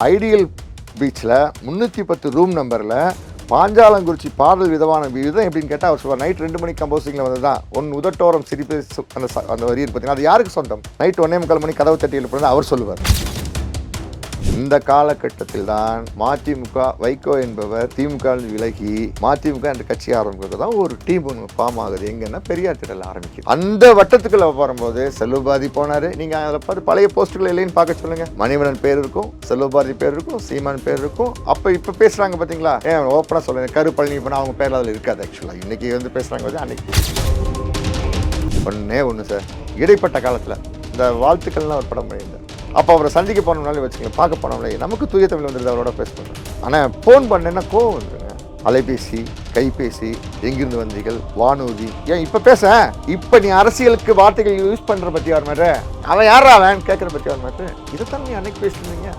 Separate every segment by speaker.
Speaker 1: Ideal பீச்சில் முந்நூற்றி பத்து ரூம் நம்பரில் பாஞ்சாலங்குறிச்சி பாடல் விதமான விதம் எப்படின்னு கேட்டால் அவர் சொல்லுவார் நைட் ரெண்டு மணிக்கு கம்போசிங்கில் வந்து தான் ஒன் உதட்டோரம் சிரிப்பு அந்த அந்த வரி பார்த்தீங்கன்னா அது யாருக்கு சொந்தம்? நைட் ஒன்னே முக்கால் மணி கதவு தட்டி எழுப்புறது அவர் சொல்லுவார். இந்த காலகட்டத்தில் தான் மதிமுக வைகோ என்பவர் திமுக விலகி மதிமுக என்ற கட்சி ஆரம்பிக்கிறது தான் ஒரு டீம் ஒன்று ஃபார்ம் ஆகுது. எங்கன்னா பெரியார் திடல் ஆரம்பிக்குது. அந்த வட்டத்துக்குள்ள வரும்போது செல்வபாதி போனாரு. நீங்க அதில் பார்த்து பழைய போஸ்ட்டுகள் இல்லைன்னு பார்க்க சொல்லுங்க. மணிவனன் பேர் இருக்கும் செல்வபாரதி பேர் இருக்கும் சீமான் பேர் இருக்கும். அப்போ இப்போ பேசுறாங்க பார்த்தீங்களா ஏன் ஓப்பனாக சொல்லுங்க கரு பழனி பண்ண அவங்க பேர் அதில் இருக்காது ஆக்சுவலாக இன்னைக்கு வந்து பேசுறாங்க அன்னைக்கு. ஒன்னே ஒன்று சார் இடைப்பட்ட காலத்தில் இந்த வாழ்த்துக்கள்லாம் ஒரு படம் பண்ணியிருந்தேன். அப்போ அவரை சந்திக்க போனோம்னாலே வச்சுங்க பார்க்க போனோம்னாலே நமக்கு தூய தமிழ் வந்துருது அவரோட பேசணும் ஆனால் ஃபோன் பண்ணேன்னா கோவம் வந்துருங்க அலைபேசி கைபேசி எங்கிருந்து வந்தீர்கள் வானூதி ஏன் இப்போ பேச? இப்போ நீ அரசியலுக்கு வார்த்தைகள் யூஸ் பண்ணுற பற்றி வர மாதிரி. அவன் யாரா அவன்? கேட்குற பற்றி வர மாதிரி. இதைத்தான் நீ அன்னைக்கு பேசியிருந்தீங்க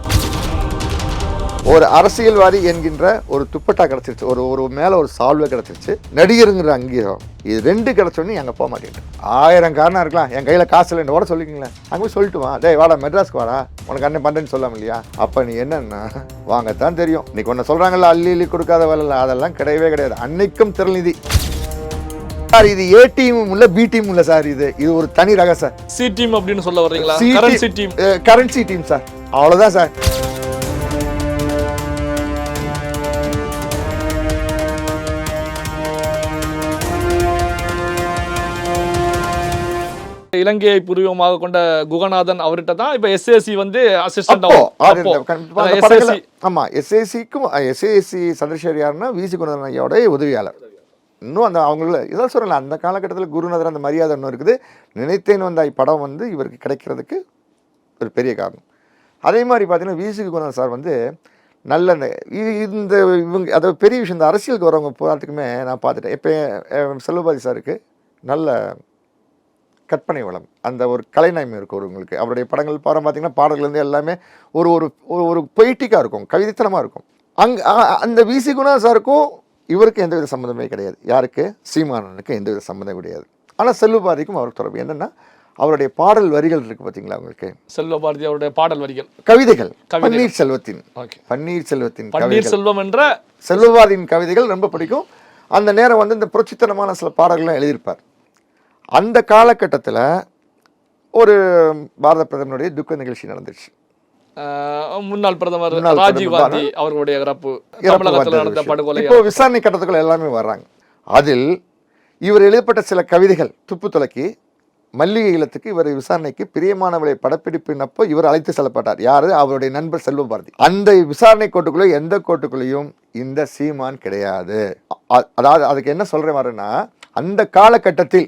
Speaker 1: ஒரு அரசியல்வாதி என்கின்ற ஒரு துப்பட்டா கிடச்சிருச்சு. ஒரு ஒரு மேலே ஒரு சால்வை கிடச்சிருச்சு. நடிகருங்கிற அங்கீகாரம். இது ரெண்டு கிடச்சோன்னே அங்கே போக மாட்டேன் ஆயிரம் காரணம் இருக்கலாம். என் கையில் காசு இல்லைன்னு ஓட சொல்லிக்கிங்களேன். அங்கே போய் சொல்லிட்டு வா. டேய் வாடா மெட்ராஸ்க்கு வாடா. உனக்கு அண்ணன் பண்ணுறேன்னு சொல்லாம இல்லையா? அப்போ நீ என்னன்னா வாங்கத்தான் தெரியும். இன்னைக்கு ஒன்று சொல்கிறாங்கல்ல அள்ளி அள்ளி கொடுக்காத வேலை அதெல்லாம் கிடையவே கிடையாது. அன்னைக்கும் திரள்நிதி சார் இது ஏ டீமும் இல்லை பி டீமும் இல்லை சார் இது. இது ஒரு தனி ரக சார்
Speaker 2: சி டீம் அப்படின்னு சொல்ல வர்றீங்களா? Currency team
Speaker 1: currency team sir. அவ்வளோதான் சார்.
Speaker 2: இலங்கையை பூர்வமாக கொண்ட குகநாதன் அவர்கிட்ட தான் இப்ப எஸ்ஏசி வந்து அசிஸ்டன்ட்
Speaker 1: ஆமா எஸ்ஏசிக்கும் எஸ்ஏசி சந்திரசேகர் யாருன்னா விசி குணதன் ஐயாவோட உதவியாளர். இன்னும் அந்த அவங்கள இதான் சொல்றேன் அந்த காலகட்டத்தில் குருநாதர் அந்த மரியாதை ஒன்று இருக்குது. நினைத்தேன் வந்தாய் படம் வந்து இவருக்கு கிடைக்கிறதுக்கு ஒரு பெரிய காரணம். அதே மாதிரி பார்த்தீங்கன்னா விசி குணதன் சார் வந்து நல்ல இந்த இவங்க அது பெரிய விஷயம் இந்த அரசியலுக்கு வரவங்க போராட்டத்துக்குமே நான் பார்த்துட்டேன். இப்போ செல்வபாதி சாருக்கு நல்ல கற்பனை வளம் அந்த ஒரு கலைநயம் இருக்கும் உங்களுக்கு. அவருடைய படங்கள் பாடம் பார்த்தீங்கன்னா பாடல்கள் எல்லாமே ஒரு ஒரு ஒரு- பொய்ட்டிக்காக இருக்கும் கவிதைத்தனமாக இருக்கும். அங் அந்த விசி குணா சாருக்கும் இவருக்கு எந்தவித சம்மந்தமே கிடையாது. யாருக்கு? சீமானனுக்கு எந்தவித சம்மந்தம் கிடையாது. ஆனால் செல்வபாதிக்கும் அவருக்கு தொடர்பு. என்னென்னா அவருடைய பாடல் வரிகள் இருக்கு பார்த்தீங்களா உங்களுக்கு?
Speaker 2: செல்வ பாரதி அவருடைய பாடல் வரிகள்.
Speaker 1: கவிதைகள். பன்னீர் செல்வத்தின்.
Speaker 2: ஓகே.
Speaker 1: பன்னீர் செல்வத்தின்
Speaker 2: பன்னீர் செல்வம் என்ற
Speaker 1: செல்வபாதியின் கவிதைகள் ரொம்ப பிடிக்கும். அந்த நேரம் வந்து இந்த புரட்சித்தனமான சில பாடல்கள்லாம் எழுதியிருப்பார். அந்த காலகட்டத்தில் ஒரு பாரத பிரதமருடைய துக்க நிகழ்ச்சி நடந்துச்சு.
Speaker 2: முன்னாள் பிரதமர் ராஜீவ் காந்தி அவர்களுடைய இறப்பு தமிழகத்தில் நடந்த. படுகொலை
Speaker 1: இப்போ விசாரணை கட்டத்துக்குள்ள எல்லாமே வர்றாங்க. அதில் இவர் எழுதப்பட்ட சில கவிதைகள் துப்பு துலக்கி மல்லிகை இல்லத்துக்கு இவர் விசாரணைக்கு பிரியமானவளை படப்பிடிப்பினப்போ இவர் அழைத்து செல்லப்பட்டார். யாரு? அவருடைய நண்பர் செல்வபாரதி அந்த விசாரணை கோட்டுக்குள்ள எந்த கோட்டுக்குள்ளேயும் இந்த சீமான் கிடையாது. அதாவது அதுக்கு என்ன சொல்றேன் வரேன்னா அந்த காலகட்டத்தில்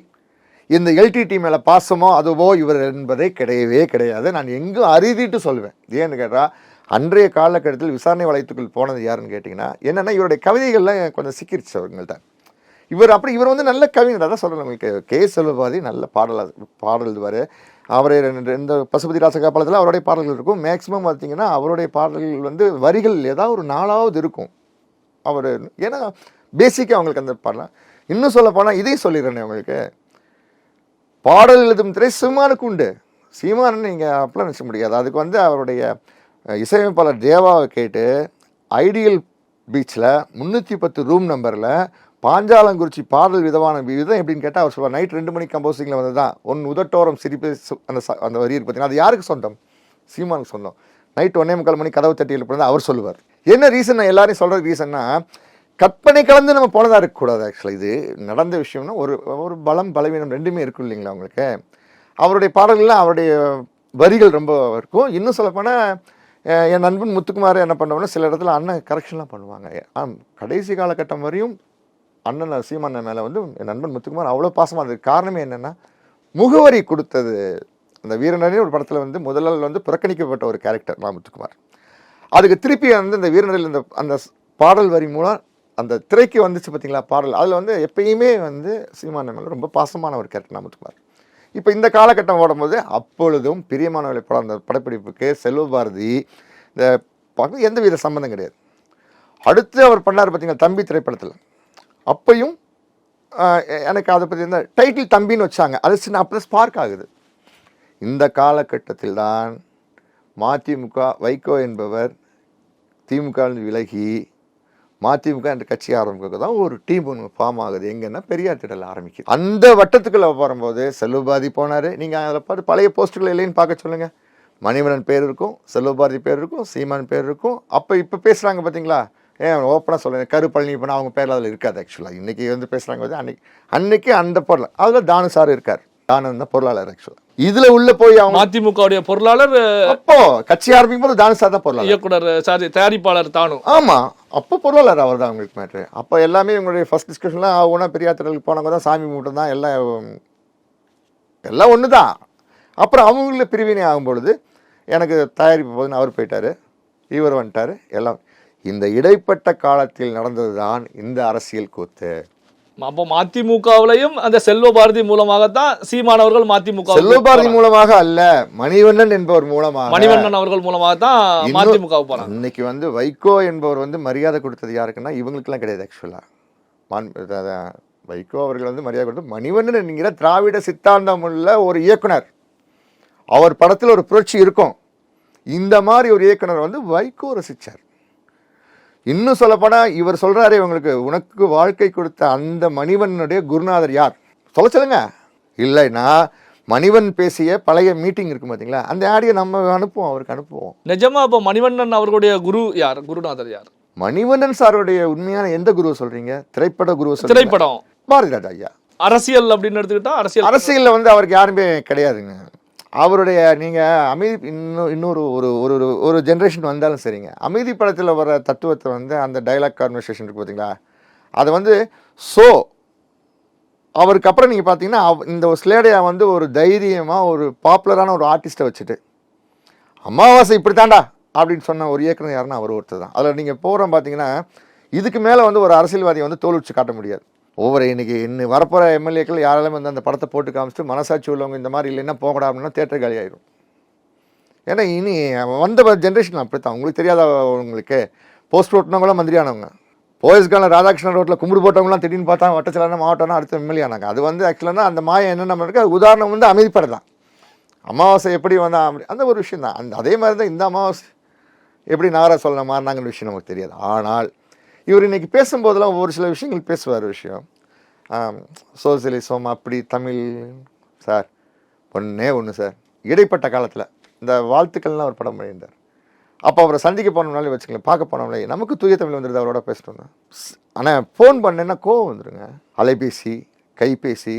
Speaker 1: இந்த எல்டிடி மேலே பாசமோ அதுவோ இவர் என்பதே கிடையவே கிடையாது. நான் எங்கும் அறுதிட்டு சொல்வேன் ஏன்னு கேட்டால் அன்றைய காலகட்டத்தில் விசாரணை வளையத்துக்குள் போனது யாருன்னு கேட்டிங்கன்னா என்னென்னா இவருடைய கவிதைகள்லாம் கொஞ்சம் சிக்கிருச்சு அவங்கள்ட்ட. இவர் அப்படி இவர் வந்து நல்ல கவிஞர். அதான் சொல்கிறேன் உங்களுக்கு. கே. செல்வபாதி நல்ல பாடல பாடல்வார் அவர் ரெண்டு இந்த பசுபதி ராசகாப்பாளத்தில் அவருடைய பாடல்கள் இருக்கும். மேக்ஸிமம் பார்த்தீங்கன்னா அவருடைய பாடல்கள் வந்து வரிகள் ஏதாவது ஒரு நாளாவது இருக்கும். அவர் ஏன்னா பேசிக்காக அவங்களுக்கு அந்த பாடலாம். இன்னும் சொல்ல போனால் இதையும் சொல்லிடுறேனே உங்களுக்கு. பாடல் எழுதும் திரை சீமானுக்கு உண்டு. சீமானு நீங்கள் அப்பெல்லாம் நினச்ச முடியாது. அதுக்கு வந்து அவருடைய இசையமைப்பாளர் தேவாவை கேட்டு ஐடியல் பீச்சில் முந்நூற்றி பத்து ரூம் நம்பரில் பாஞ்சாலங்குறிச்சி பாடல் விதமான விதம் எப்படின்னு கேட்டால் அவர் சொல்லுவார் நைட் ரெண்டு மணிக்கு கம்போசிங்கில் வந்து தான் ஒன் உதட்டோரம் சிரிப்பு சு- அந்த அந்த வரி இருக்கு பார்த்தீங்கன்னா அது யாருக்கு சொந்தம்? சீமானுக்கு சொந்தம். நைட் ஒன்னே முக்கால் மணி கதவு தட்டி எழுப்புறது அவர் சொல்லுவார். என்ன ரீசன் நான் எல்லாரையும் சொல்கிற ரீசன்னா கற்பனை கலந்து நம்ம போனதாக இருக்கக்கூடாது ஆக்சுவலாக இது நடந்த விஷயம்னா ஒரு ஒரு பலம் பலவீனம் ரெண்டுமே இருக்கும் இல்லைங்களா உங்களுக்கு? அவருடைய பாடல்கள்லாம் அவருடைய வரிகள் ரொம்ப இருக்கும். இன்னும் சொல்லப்போனால் என் நண்பன் முத்துக்குமார் என்ன பண்ணுவாங்கன்னா சில இடத்துல அண்ணன் கரெக்ஷன்லாம் பண்ணுவாங்க. கடைசி காலகட்டம் வரையும் அண்ணன் சீமண்ணன் மேலே வந்து என் நண்பன் முத்துக்குமார் அவ்வளோ பாசமாக இருந்தது. காரணமே என்னென்னா முகவரி கொடுத்தது. அந்த வீரனரே ஒரு படத்தில் வந்து முதலில் வந்து புறக்கணிக்கப்பட்ட ஒரு கேரக்டர் நான் முத்துக்குமார். அதுக்கு திருப்பி வந்து இந்த வீரனடியில் இந்த அந்த பாடல் வரி மூலம் அந்த திரைக்கு வந்துச்சு பார்த்தீங்களா பாடல். அதில் வந்து எப்பயுமே வந்து சீமான மேலே ரொம்ப பாசமான ஒரு கேரக்டர் நமத்துக்குமார் இப்போ இந்த காலகட்டம் ஓடும்போது அப்பொழுதும் பிரியமானவர்களை படம் அந்த படப்பிடிப்புக்கு செல்வ பாரதி இந்த எந்த வித சம்மந்தம் கிடையாது. அடுத்து அவர் பண்ணார் பார்த்தீங்களா தம்பி திரைப்படத்தில். அப்பையும் எனக்கு அதை பற்றி இந்த டைட்டில் தம்பின்னு வச்சாங்க. அது சின்ன அப்போ ஸ்பார்க் ஆகுது. இந்த காலகட்டத்தில் தான் மதிமுக வைகோ என்பவர் திமுக விலகி மதிமுக என்ற கட்சி ஆரம்பிக்க தான் ஒரு டீம் ஒன்று ஃபார்ம் ஆகுது. எங்கன்னா பெரியார் திடல் ஆரம்பிக்குது. அந்த வட்டத்துக்குள்ள வரும்போது செல்வபாதி போனார். நீங்கள் அதில் பார்த்து பழைய போஸ்ட்டுகள் இல்லைன்னு பார்க்க சொல்லுங்கள் மணிவண்ணன் பேர் இருக்கும் செல்வபாரதி பேர் இருக்கும் சீமான் பேர் இருக்கும். அப்போ இப்போ பேசுகிறாங்க பார்த்தீங்களா ஏன் ஓப்பனாக சொல்லுங்கள் கரு பழனி இப்போ அவங்க பேரில் அதில் இருக்காது ஆக்சுவலாக இன்றைக்கி வந்து பேசுகிறாங்க வந்து அன்னைக்கு அன்றைக்கி அந்த பொருள். அதில் தானு சார் இருக்கார். தானு தான் பொருளாளர் ஆக்சுவலாக இதில் உள்ள போய் அவங்க
Speaker 2: மதிமுகவுடைய பொருளாளர்
Speaker 1: அப்போ கட்சி ஆரம்பிக்கும் போது தானு சார் தான் பொருளாளர்.
Speaker 2: இயக்குனர் சாரி தயாரிப்பாளர் தானு.
Speaker 1: ஆமாம் அப்போ பொருளாளர் அவர் தான் அவங்களுக்கு மேட்ரு அப்போ எல்லாமே இவங்களுடைய ஃபர்ஸ்ட் டிஸ்கஷன்லாம் ஆகுனா பெரியார் திடலுக்கு போனவங்க தான் சாமி மூட்டம் தான் எல்லாம் எல்லாம் ஒன்று தான். அப்புறம் அவங்கள பிரிவினை ஆகும் பொழுது எனக்கு தயாரிப்பு போதுன்னு அவர் போயிட்டார். இவர் வந்துட்டார் எல்லாம். இந்த இடைப்பட்ட காலத்தில் நடந்தது தான் இந்த அரசியல் கூத்து.
Speaker 2: அப்போ மதிமுகவுலையும் அந்த செல்வ பாரதி மூலமாகத்தான் சீமானவர்கள் மதிமுக
Speaker 1: செல்வபாரதி மூலமாக அல்ல மணிவண்ணன் என்பவர் மூலமாக.
Speaker 2: மணிவண்ணன் அவர்கள் மூலமாகத்தான்
Speaker 1: இன்னும்
Speaker 2: மதிமுக போறாங்க
Speaker 1: இன்னைக்கு வந்து வைகோ என்பவர் வந்து மரியாதை கொடுத்தது யாருக்குன்னா இவங்களுக்கெல்லாம் கிடையாது ஆக்சுவலாக வைகோ அவர்கள் வந்து மரியாதை கொடுத்து மணிவண்ணன் என்கிற திராவிட சித்தாந்தம் உள்ள ஒரு இயக்குனர். அவர் படத்தில் ஒரு புரட்சி இருக்கும். இந்த மாதிரி ஒரு இயக்குனர் வந்து வைகோ ரசிச்சார். இன்னும் சொல்லப்போனால் இவர் சொல்றாரு இவங்களுக்கு உனக்கு வாழ்க்கை கொடுத்த அந்த மணிவண்ணனுடைய குருநாதர் யார்? சொல்ல சொல்லுங்க இல்லைன்னா மணிவன் பேசிய பழைய மீட்டிங் இருக்கும் பார்த்தீங்களா அந்த ஆடியோ நம்ம அனுப்புவோம் அவருக்கு அனுப்புவோம்.
Speaker 2: நிஜமா இப்போ மணிவண்ணன் அவர்களுடைய குரு யார்? குருநாதர் யார்?
Speaker 1: மணிவண்ணன் சாருடைய உண்மையான எந்த குருவை சொல்றீங்க? திரைப்பட சொல்றீங்க.
Speaker 2: திரைப்படம்.
Speaker 1: பாரதி ராஜா ஐயா.
Speaker 2: அரசியல் அப்படின்னு எடுத்துக்கிட்டா அரசியல்.
Speaker 1: அரசியல்ல வந்து அவருக்கு யாருமே கிடையாதுங்க. அவருடைய நீங்கள் அமைதி இன்னும் இன்னொரு ஒரு ஒரு ஒரு- ஒரு ஜென்ரேஷன் வந்தாலும் சரிங்க. அமைதி படத்தில் வர தத்துவத்தை வந்து அந்த டைலாக் கான்வர்சேஷன் இருக்குது பார்த்தீங்களா அதை வந்து ஸோ அவருக்கு அப்புறம் நீங்கள் பார்த்தீங்கன்னா இந்த ஸ்லேடையா வந்து ஒரு தைரியமாக ஒரு பாப்புலரான ஒரு ஆர்டிஸ்ட்டை வச்சுட்டு அமாவாசை இப்படி தாண்டா அப்படின்னு சொன்ன ஒரு இயக்குனர் யாருன்னா அவர் ஒருத்தர் தான். அதில் நீங்கள் போகிறோம் பார்த்தீங்கன்னா இதுக்கு மேலே வந்து ஒரு அரசியல்வாதியை வந்து தோல்விச்சு காட்ட முடியாது. ஒவ்வொரு இன்னைக்கு இன்னும் வரப்போகிற எம்எல்ஏக்கள் யாராலும் வந்து அந்த படத்தை போட்டு காமிச்சிட்டு மனசாட்சி உள்ளவங்க இந்த மாதிரி இல்லைன்னா போகடா அப்படின்னா தேட்டர் காலி ஆயிடும் ஏன்னா இனி வந்த ஜென்ரேஷன் அப்படித்தான். உங்களுக்கு தெரியாத உங்களுக்கு போஸ்ட் ஓட்டினவங்களாம் மந்திரியானவங்க. போயஸ்கால ராதாகிருஷ்ணன் ரோட்டில் கும்பிடு போட்டவங்களாம் திடீர்னு பார்த்தா வட்டச்சலான மாவட்டம்னா அடுத்த எம்எல்ஏ ஆனாங்க. அது வந்து ஆக்சுவலாக அந்த மாயம் என்னென்ன இருக்கு? உதாரணம் வந்து அமைதிப்படை தான். அமாவாசை எப்படி வந்தா அப்படி அந்த ஒரு விஷயம் தான். அந்த அதே மாதிரி தான் இந்த அமாவாசை எப்படி நாகரா சொல்ல மாறினாங்கன்ற விஷயம் நமக்கு தெரியாது. ஆனால் இவர் இன்றைக்கி பேசும்போதெல்லாம் ஒரு சில விஷயங்கள் பேசுவார் விஷயம். சோசியலிசம் அப்படி தமிழ் சார் ஒன்றே ஒன்று சார். இடைப்பட்ட காலத்தில் இந்த வாழ்த்துக்கள்லாம் ஒரு படம் பண்ணியிருந்தார். அப்போ அவரை சந்திக்க போனோம்னாலே வச்சுக்கலாம் பார்க்க போனோம்னாலே நமக்கு தூய தமிழ் வந்துடுது அவரோட பேசிட்டோம்னா ஆனால் ஃபோன் பண்ணேன்னா கோவம் வந்துடுங்க அலைபேசி கைபேசி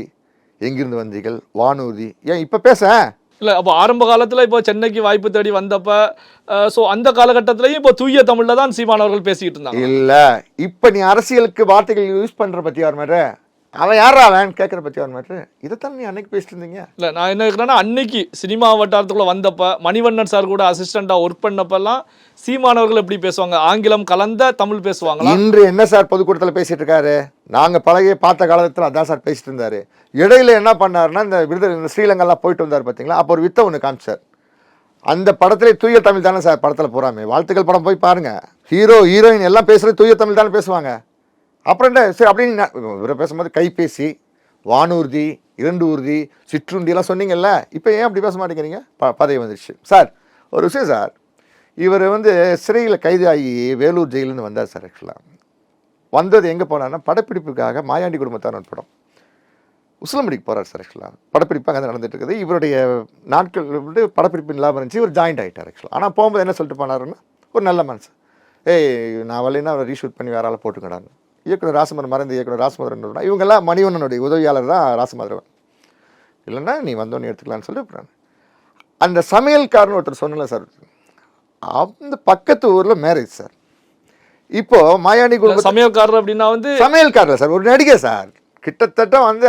Speaker 1: எங்கிருந்து வந்தீர்கள் வானூர்தி. ஏன் இப்போ பேச
Speaker 2: இல்ல அப்போ ஆரம்ப காலத்துல இப்போ சென்னைக்கு வாய்ப்பு தேடி வந்தப்ப சோ அந்த காலகட்டத்திலையும் இப்போ தூய தமிழ்ல தான் சீமானவர்கள் பேசிக்கிட்டு இருந்தாங்க.
Speaker 1: இல்ல இப்ப நீ அரசியலுக்கு வார்த்தைகள் யூஸ் பண்ற பத்தி யார் மாதிரி அவன் யாரா அவன்? கேட்கற பத்தி யார் மேட்ரு. இதைத்தான் நீ அன்னைக்கு பேசிட்டு இருந்தீங்க
Speaker 2: இல்ல நான் என்ன கேட்குறேன்னா அன்னைக்கு சினிமா வட்டாரத்துக்குள்ள வந்தப்ப மணிவண்ணன் சார் கூட அசிஸ்டண்டா ஒர்க் பண்ணப்பெல்லாம் சீமானவர்கள் எப்படி பேசுவாங்க? ஆங்கிலம் கலந்த தமிழ் பேசுவாங்களா?
Speaker 1: இன்று என்ன சார் பொதுக்கூட்டத்தில் பேசிட்டு இருக்காரு நாங்க பழகிய பார்த்த காலத்துல அதான் சார் பேசிட்டு இருந்தாரு இடையில என்ன பண்ணாருன்னா இந்த விருது இந்த ஸ்ரீலங்கெல்லாம் போயிட்டு வந்தார் பாத்தீங்களா? அப்போ ஒரு வித்த ஒன்று காமிச்சார். அந்த படத்திலே தூய தமிழ் தானே சார் படத்துல போறாமே. வாழ்த்துக்கள் படம் போய் பாருங்க. ஹீரோ ஹீரோயின் எல்லாம் பேசுறது தூய தமிழ் தானே பேசுவாங்க. அப்புறம் என்ன? சரி அப்படின்னு இவரை பேசும்போது கைபேசி வானூர்தி இரண்டு ஊர்தி சிற்றுண்டியெல்லாம் சொன்னீங்கல்ல இப்போ ஏன் அப்படி பேச மாட்டேங்கிறீங்க? ப பதவி வந்துருச்சு. சார் ஒரு விஷயம் சார். இவர் வந்து சிறையில் கைதாகி வேலூர் ஜெயிலுன்னு வந்தார் சார் ஆக்சுவலாக வந்தது எங்கே போனார்னா படப்பிடிப்புக்காக மாயாண்டி குடும்பத்தார் படம். உசிலம்படிக்கு போகிறார் சார் ஆக்சுவலாக படப்பிடிப்பாக அங்கே நடந்துட்டு இருக்குது இவருடைய நாட்கள் வந்து படப்பிடிப்பு இல்லாமல் இருந்துச்சு. இவர் ஜாயின்ட் ஆகிட்டார் ஆக்சுவலாக ஆனால் போகும்போது என்ன சொல்லிட்டு போனாருன்னா ஒரு நல்ல மனசு. ஏய் நான் வரலைன்னா அவரை ரீஷூட் பண்ணி வேற ஆளை போட்டுக்கடான்னு. இயக்குனர் ராசமர் மறைந்த இயக்குனர் ராசமதுரன் இவங்கெல்லாம் மணிவண்ணனுடைய உதவியாளர் தான் ராசமதுரவன் இல்லைன்னா நீ வந்தோன்னு எடுத்துக்கலாம்னு சொல்லி அப்புறம். அந்த சமையல்காரன் ஒருத்தர் சொன்னல சார் அந்த பக்கத்து ஊரில் மேரேஜ் சார். இப்போ மாயாண்டி குடும்ப
Speaker 2: சமையல்காரர் அப்படின்னா வந்து
Speaker 1: சமையல்காரர் சார் ஒரு நடிகை சார். கிட்டத்தட்ட வந்து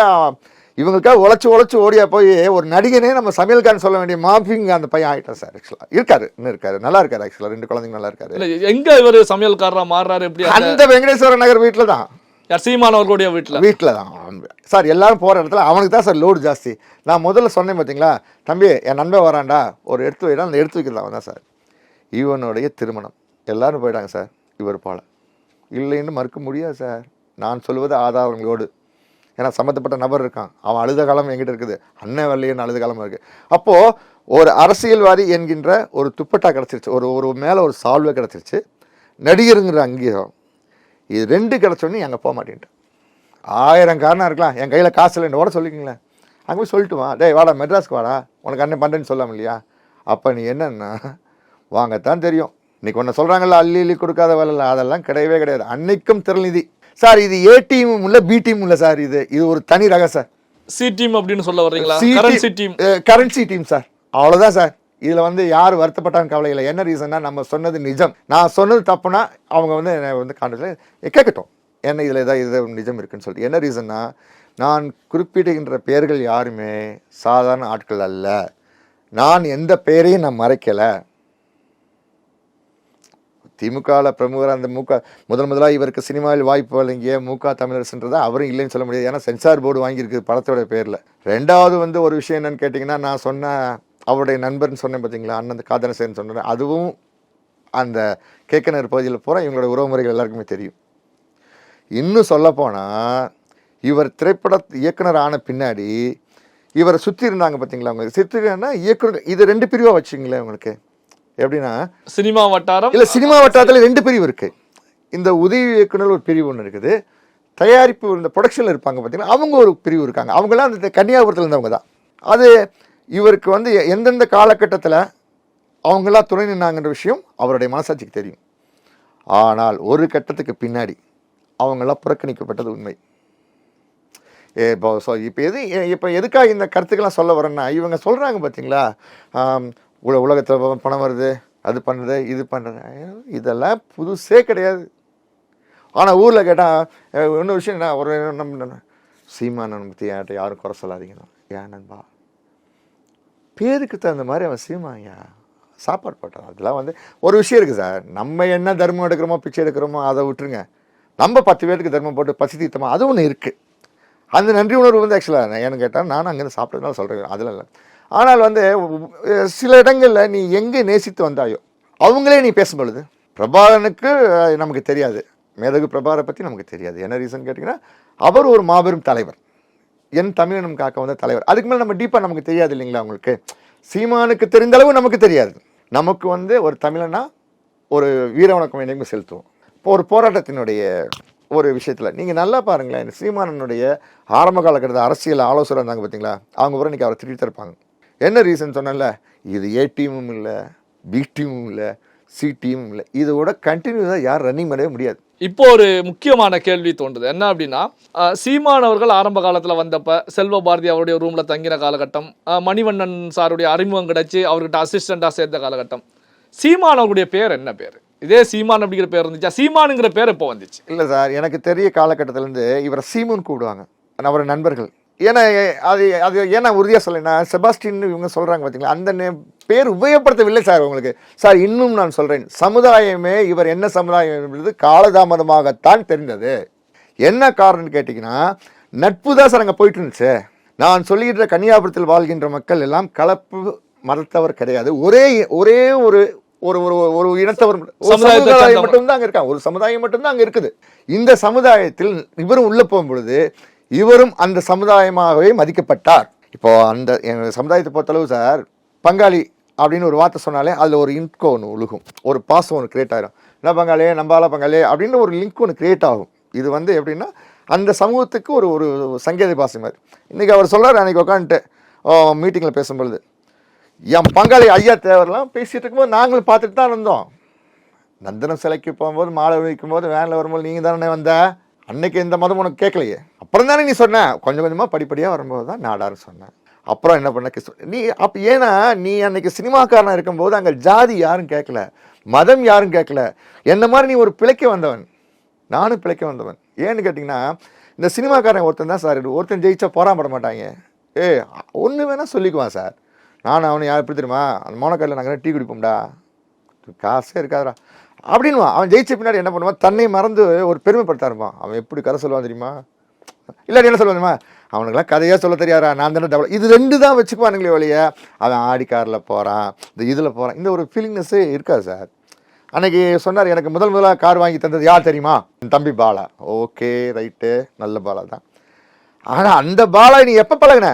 Speaker 1: இவங்களுக்காக உழைச்சு உழைச்சு ஓடியா போய் ஒரு நடிகனே நம்ம சமையல்காரன் சொல்ல வேண்டிய மாஃபிங் அந்த பையன் ஆகிட்டான் சார் ஆக்சுவலாக இருக்காரு இன்னும் இருக்காரு. நல்லா இருக்காரு ஆக்சுவலாக ரெண்டு குழந்தைங்க நல்லா இருக்காரு.
Speaker 2: இல்ல எங்க இவர் சமையல்காரரா மாறுறாரு? எப்படி அந்த-
Speaker 1: வெங்கடேஸ்வர நகர் வீட்டில் தான்.
Speaker 2: யார் சீமானவர்களுடைய வீட்டுல
Speaker 1: வீட்டில் தான். சார் எல்லாரும் போகிற இடத்துல அவனுக்கு தான் சார் லோடு ஜாஸ்தி. நான் முதல்ல சொன்னேன் பார்த்தீங்களா தம்பி என் நண்பன் வரான்டா. ஒரு எடுத்து வைடா அந்த எடுத்து வைக்கிறதா தான் சார். இவனுடைய திருமணம். எல்லாரும் போயிட்டாங்க சார். இவர் போல. இல்லைன்னு மறுக்க முடியாது சார். நான் சொல்வது ஆதாரங்களோடு. ஏன்னா சம்மந்தப்பட்ட நபர் இருக்கான். அவன் அழுத காலம் எங்கிட்ட இருக்குது. அண்ணன் வரலையேன்னு அழுத காலமாக இருக்குது அப்போது ஒரு அரசியல்வாதி என்கின்ற ஒரு துப்பட்டா கிடச்சிருச்சு. ஒரு ஒரு மேலே ஒரு சால்வை கிடச்சிருச்சு. நடிகருங்கிற அங்கீகாரம். இது ரெண்டு கிடச்சோன்னே அங்கே போக மாட்டேன்ட்டேன் ஆயிரம் காரணம் இருக்கலாம். என் கையில் காசு இல்லைன்னு ஓட சொல்லிக்கிங்களேன் அங்கே போய் சொல்லிட்டுமா டேய் வாடா மெட்ராஸ்க்கு வாடா. உனக்கு அண்ணன் பண்ணுறேன்னு சொல்லாம இல்லையா? அப்போ நீ என்னன்னா வாங்கத்தான் தெரியும். இன்றைக்கி ஒன்று சொல்கிறாங்கல்ல அள்ளி அள்ளி கொடுக்காத வேலை அதெல்லாம் கிடையவே கிடையாது. அன்னைக்கும் திறநிதி சார் இது ஏ டீமும் இல்லை பி டீமும் இல்லை சார் இது இது ஒரு தனி ரக சார்
Speaker 2: சி டீம் அப்படின்னு சொல்ல வர்றீங்களா? Currency team
Speaker 1: currency team sir. அவ்வளோதான் சார். இதில் வந்து யார் வருத்தப்பட்டான்னு கவலை இல்லை என்ன ரீசன்னா நம்ம சொன்னது நிஜம். நான் சொன்னது தப்புனா அவங்க வந்து என்னை வந்து காண்டத்தில் கேட்கட்டும் என்ன இதில் ஏதாவது இது நிஜம் இருக்குன்னு சொல்லிட்டு. என்ன ரீசன்னா நான் குறிப்பிடுகின்ற பெயர்கள் யாருமே சாதாரண ஆட்கள் அல்ல. நான் எந்த பெயரையும் நான் மறைக்கலை. திமுகவில் பிரமுகர் அந்த முக முதல் முதலாக இவருக்கு சினிமாவில் வாய்ப்பு வழங்கிய முக தமிழரசுன்றதை அவரும் இல்லைன்னு சொல்ல முடியாது. ஏன்னா சென்சார் போர்டு வாங்கியிருக்கு படத்தோட பேரில். ரெண்டாவது வந்து ஒரு விஷயம் என்னென்னு கேட்டிங்கன்னா நான் சொன்ன அவருடைய நண்பர்னு சொன்னேன் பார்த்தீங்களா அண்ணன் காதனசேன் சொன்னேன். அதுவும் அந்த கேக்கனர் பகுதியில் பூரா இவங்களோட உறவுமுறைகள் எல்லாருக்குமே தெரியும். இன்னும் சொல்லப்போனால் இவர் திரைப்பட இயக்குனர் ஆன பின்னாடி இவரை சுற்றி இருந்தாங்க பார்த்தீங்களா அவங்க. சுற்றி இயக்குனர் இது ரெண்டு பிரிவாக வச்சுங்களேன் உங்களுக்கு. எப்படின்னா
Speaker 2: சினிமா வட்டாரம்
Speaker 1: இல்ல சினிமா வட்டாரத்தில் ரெண்டு பிரிவு இருக்கு. இந்த உதவி இயக்குனர் ஒரு பிரிவு ஒன்று இருக்குது. தயாரிப்பு இந்த ப்ரொடக்ஷனில் இருப்பாங்க பார்த்தீங்கன்னா அவங்க ஒரு பிரிவு இருக்காங்க. அவங்களாம் அந்த கன்னியாகுமரத்தில் இருந்தவங்க தான். அது இவருக்கு வந்து எந்தெந்த காலகட்டத்தில் அவங்களாம் துணை நின்னாங்கன்ற விஷயம் அவருடைய மனசாட்சிக்கு தெரியும். ஆனால் ஒரு கட்டத்துக்கு பின்னாடி அவங்களாம் புறக்கணிக்கப்பட்டது உண்மை. இப்போ ஸோ இப்போ எது இப்போ எதுக்காக இந்த கருத்துக்கெல்லாம் சொல்ல வரேன்னா இவங்க சொல்கிறாங்க பார்த்தீங்களா உல உலகத்தில் பணம் வருது அது பண்ணுறது இது பண்ணுறது இதெல்லாம் புதுசே கிடையாது. ஆனால் ஊரில் கேட்டால் இன்னொரு விஷயம் என்ன ஒரு நம்ம சீமானன் பற்றி என்கிட்ட யாரும் குறை சொல்லாதீங்க. ஏன் நண்பா? பேருக்கு தகுந்த மாதிரி அவன் சீமாயா சாப்பாடு போட்டான். அதெல்லாம் வந்து ஒரு விஷயம் இருக்குது சார். நம்ம என்ன தர்மம் எடுக்கிறோமோ பிச்சை எடுக்கிறோமோ அதை விட்டுருங்க. நம்ம பத்து பேருக்கு தர்மம் போட்டு பசி தீர்த்தமா அது ஒன்று இருக்குது அந்த நன்றி உணர்வு வந்து ஆக்சுவலாக ஏன்னு கேட்டால் நானும் அங்கேருந்து சாப்பிட்டதுனால சொல்கிறேன் அதில் இல்லை. ஆனால் வந்து சில இடங்களில் நீ எங்கே நேசித்து வந்தாயோ அவங்களே நீ பேசும் பொழுது பிரபாகரனுக்கு நமக்கு தெரியாது. மேதகு பிரபாகரை பற்றி நமக்கு தெரியாது. என்ன ரீசன் கேட்டிங்கன்னா அவர் ஒரு மாபெரும் தலைவர். என் தமிழனும் காக்க வந்த தலைவர். அதுக்கு மேலே நம்ம டீப்பாக நமக்கு தெரியாது இல்லைங்களா உங்களுக்கு சீமானுக்கு தெரிந்த அளவு நமக்கு தெரியாது. நமக்கு வந்து ஒரு தமிழனா ஒரு வீர வணக்கம் என்னைக்குமே செலுத்துவோம். இப்போ ஒரு போராட்டத்தினுடைய ஒரு விஷயத்தில் நீங்கள் நல்லா பாருங்களேன் சீமானனுடைய ஆரம்ப காலகட்டத்தில் அரசியல் ஆலோசனை இருந்தாங்க பார்த்தீங்களா அவங்க கூட இன்றைக்கி அவரை திட்டிட்டு இருப்பாங்க. என்ன ரீசன் சொன்னேன்ல? இது ஏ டீமும் இல்லை பி டீமும் இல்லை சி டீமும் இல்லை. இதோட கண்டினியூஸாக யார் ரன்னிங் பண்ணவே முடியாது.
Speaker 2: இப்போ ஒரு முக்கியமான கேள்வி தோன்றுது. என்ன அப்படின்னா சீமான் அவர்கள் ஆரம்ப காலத்துல வந்தப்ப செல்வ பாரதி அவருடைய ரூம்ல தங்கின காலகட்டம் மணிவண்ணன் சாருடைய அறிமுகம் கிடைச்சு அவர்கிட்ட அசிஸ்டண்டா சேர்ந்த காலகட்டம். சீமான் அவருடைய பேர் என்ன பேர்? இதே சீமான் அப்படிங்கிற பேர் இருந்துச்சா? சீமானுங்கிற பேர் இப்போ வந்துச்சு?
Speaker 1: இல்லை சார் எனக்கு தெரிய காலகட்டத்திலேருந்து இவரை சீமுன்னு கூப்பிடுவாங்க. அவரை நண்பர்கள். ஏன்னா அது அது ஏன்னா உறுதியாக சொல்லேன்னா செபாஸ்டின் இவங்க சொல்கிறாங்க பார்த்தீங்களா அந்த பேர் உபயோகப்படுத்தவில்லை சார் உங்களுக்கு சார் இன்னும் நான் சொல்கிறேன் சமுதாயமே இவர் என்ன சமுதாயம் என்பது காலதாமதமாகத்தான் தெரிந்தது. என்ன காரணம்னு கேட்டிங்கன்னா நட்பு தான் சார் அங்கே போயிட்டு இருந்துச்சு. நான் சொல்லுகின்ற கன்னியாபுரத்தில் வாழ்கின்ற மக்கள் எல்லாம் கலப்பு மதத்தவர் கிடையாது. ஒரே ஒரே ஒரு ஒரு ஒரு ஒரு இனத்தவர் சமுதாயம். மட்டும்தான் அங்க இருக்காங்க. ஒரு சமுதாயம் மட்டும்தான் அங்க இருக்குது. இந்த சமுதாயத்தில் இவரும் உள்ள போகும் பொழுது இவரும் அந்த சமுதாயமாகவே மதிக்கப்பட்டார். இப்போ அந்த எங்கள் சமுதாயத்தை பொறுத்தளவு சார் பங்காளி அப்படின்னு ஒரு வார்த்தை சொன்னாலே அதில் ஒரு இன்கோ ஒன்று உழுகும். ஒரு பாசம் ஒன்று கிரியேட் ஆகிடும் என்ன பங்காளி நம்பால பங்காளி அப்படின்னு ஒரு லிங்க் ஒன்று கிரியேட் ஆகும். இது வந்து எப்படின்னா அந்த சமூகத்துக்கு ஒரு ஒரு சங்கேத பாசம் மாதிரி இன்றைக்கி அவர் சொல்கிறார் அன்றைக்கி உட்காந்துட்டு மீட்டிங்கில் பேசும்பொழுது என் பங்காளி ஐயா தேவரெலாம் பேசிகிட்டு இருக்கும்போது நாங்களும் பார்த்துட்டு தான் இருந்தோம். நந்தனம் சிலைக்கு போகும்போது மாலை வைக்கும்போது வேனில் வரும்போது நீங்கள் தானே வந்த? அன்னைக்கு இந்த மதம் உனக்கு கேட்கலையே. அப்புறம் தானே நீ சொன்ன. கொஞ்சம் கொஞ்சமாக படிப்படியாக வரும்போது தான் நாடாரு சொன்னேன். அப்புறம் என்ன பண்ண? கிறிஸ்து- நீ அப்போ ஏன்னா நீ அன்னைக்கு சினிமாக்காரனாக இருக்கும்போது அங்கே ஜாதி யாரும் கேட்கல. மதம் யாரும் கேட்கல. என்ன மாதிரி நீ ஒரு பிழைக்க வந்தவன். நானும் பிழைக்க வந்தவன். ஏன்னு கேட்டிங்கன்னா இந்த சினிமாக்காரன் ஒருத்தன் தான் சார் ஒருத்தன் ஜெயிச்சா போராட மாட்டாங்க. ஏ ஒன்று வேணால் சொல்லிக்குவான் சார். நான் அவனை யார் எப்படி தெரியுமா? அந்த மோனக்காரில் நாங்கள் டீ குடிப்போம்டா? காசே இருக்காதுடா. அப்படின்னு அவன் ஜெயிச்ச பின்னாடி என்ன பண்ணுவான்? தன்னை மறந்து ஒரு பெருமைப்படுத்த இருப்பான். அவன் எப்படி கதை சொல்லுவான் தெரியுமா? இல்லாட்டி என்ன சொல்லுவான் தெரியுமா? அவனுக்குலாம் கதையாக சொல்ல தெரியாதா? நான் தானே டபுள் இது ரெண்டு தான் வச்சுக்குவானுங்களே வழிய அவன் ஆடி காரில் போகிறான் இந்த இதில் போகிறான் இந்த ஒரு ஃபீலிங்னஸ்ஸே இருக்காது சார் அன்றைக்கி சொன்னார் எனக்கு முதல் முதலாக கார் வாங்கி தந்தது யார் தெரியுமா? என் தம்பி பாலா. Okay right. நல்ல பாலா தான். ஆனால் அந்த பாலா நீ எப்போ பழகின?